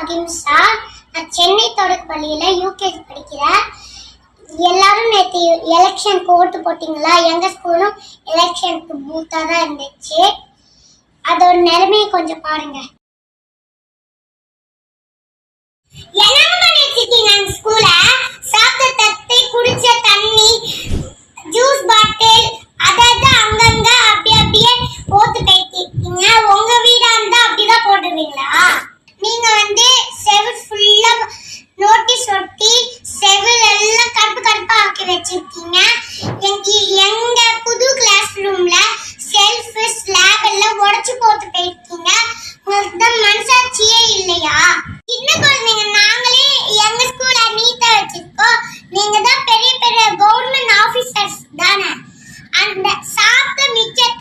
அகிம்சா நான் சென்னை தொடக்க பள்ளியில் யூகேஜி படிக்கிறேன். எல்லாரும் நேற்று எலெக்ஷனுக்கு ஓட்டு போட்டிங்களா? எங்கள் ஸ்கூலும் எலெக்ஷனுக்கு பூத்தாக தான் இருந்துச்சு. அதோட நிலைமையை கொஞ்சம் பாருங்கள் வச்சிருக்கீங்க? எனக்கு எங்க புது கிளாஸ் ரூம்ல செல்ஃப் ஸ்லாப் எல்லாம் உடைச்சு போட்டு போயிருக்கீங்க. உங்களுக்கு மனசாட்சியே இல்லையா? இன்னும் குழந்தைங்க நாங்களே எங்க ஸ்கூல நீட்டா வச்சிருக்கோம். நீங்க தான் பெரிய பெரிய கவர்மெண்ட் ஆபீசர்ஸ் தானே? அந்த சாப்பிட்ட மிச்சத்தை